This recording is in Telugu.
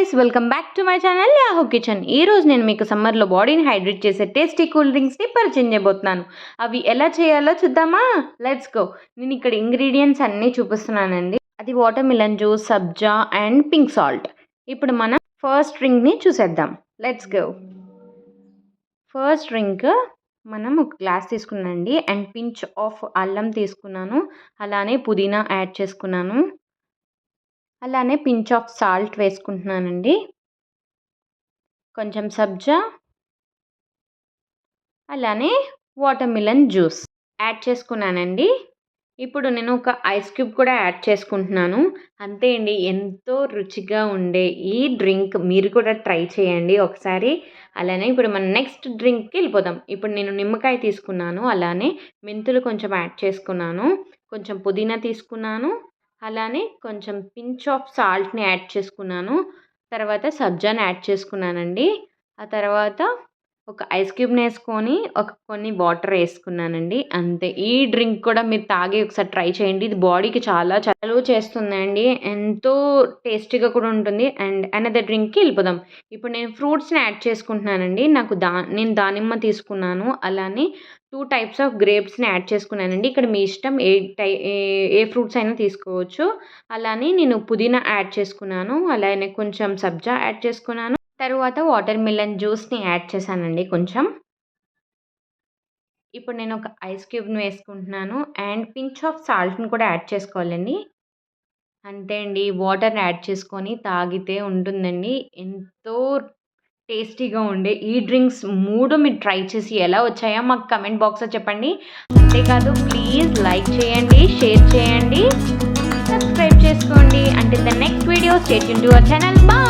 Guys welcome back to my channel yahoo kitchen. ఈ రోజు నేను మీకు సమ్మర్లో బాడీని హైడ్రేట్ చేసే టేస్టీ కూల్ డ్రింక్స్ని పరిచయం చేయబోతున్నాను. అవి ఎలా చేయాలో చూద్దామా? లెట్స్ గో నేను ఇక్కడ ఇంగ్రీడియంట్స్ అన్నీ చూపిస్తున్నానండి. అది వాటర్ మిలన్ జ్యూస్ సబ్జా అండ్ పింక్ సాల్ట్. ఇప్పుడు మనం ఫస్ట్ డ్రింక్ని చూసేద్దాం. లెట్స్ గో ఫస్ట్ డ్రింక్ మనం ఒక గ్లాస్ తీసుకున్నానండి. అండ్ పించ్ ఆఫ్ అల్లం తీసుకున్నాను. అలానే పుదీనా యాడ్ చేసుకున్నాను. అలానే పించ్ ఆఫ్ సాల్ట్ వేసుకుంటున్నానండి. కొంచెం సబ్జా. అలానే వాటర్ మిలన్ జ్యూస్ యాడ్ చేసుకున్నానండి. ఇప్పుడు నేను ఒక ఐస్ క్యూబ్ కూడా యాడ్ చేసుకుంటున్నాను. అంతే అండి ఎంతో రుచిగా ఉండే ఈ డ్రింక్ మీరు కూడా ట్రై చేయండి ఒకసారి. అలానే ఇప్పుడు మనం నెక్స్ట్ డ్రింక్కి వెళ్ళిపోదాం. ఇప్పుడు నేను నిమ్మకాయ తీసుకున్నాను అలానే మెంతులు కొంచెం యాడ్ చేసుకున్నాను కొంచెం పుదీనా తీసుకున్నాను అలానే కొంచెం పించ్ ఆఫ్ సాల్ట్ని యాడ్ చేసుకున్నాను. తర్వాత సబ్జాని యాడ్ చేసుకున్నానండి. ఆ తర్వాత ఒక ఐస్ క్యూబ్ని వేసుకొని ఒక కొన్ని వాటర్ వేసుకున్నానండి. అంతే. ఈ డ్రింక్ కూడా మీరు తాగి ఒకసారి ట్రై చేయండి. ఇది బాడీకి చాలా చలువ చేస్తుందండి. ఎంతో టేస్టీగా కూడా ఉంటుంది. అండ్ అనదర్ డ్రింక్కి వెళ్ళిపోదాం. ఇప్పుడు నేను ఫ్రూట్స్ని యాడ్ చేసుకుంటున్నానండి. నాకు దా నేను దానిమ్మ తీసుకున్నాను. అలానే టూ టైప్స్ ఆఫ్ గ్రేప్స్ని యాడ్ చేసుకున్నానండి. ఇక్కడ మీ ఇష్టం ఏ టై ఏ ఫ్రూట్స్ అయినా తీసుకోవచ్చు. అలానే నేను పుదీనా యాడ్ చేసుకున్నాను. అలానే కొంచెం సబ్జా యాడ్ చేసుకున్నాను. తరువాత వాటర్ మిలన్ జ్యూస్ని యాడ్ చేశానండి కొంచెం. ఇప్పుడు నేను ఒక ఐస్ క్యూబ్ని వేసుకుంటున్నాను అండ్ పించ్ ఆఫ్ సాల్ట్ని కూడా యాడ్ చేసుకోవాలండి. అంతే అండి వాటర్ని యాడ్ చేసుకొని తాగితే ఉంటుందండి. ఎంతో టేస్టీగా ఉండే ఈ డ్రింక్స్ మూడు మీరు ట్రై చేసి ఎలా వచ్చాయో మాకు కమెంట్ బాక్స్లో చెప్పండి. అంతేకాదు ప్లీజ్ లైక్ చేయండి షేర్ చేయండి సబ్స్క్రైబ్ చేసుకోండి. అంటే the next video state to our channel. బా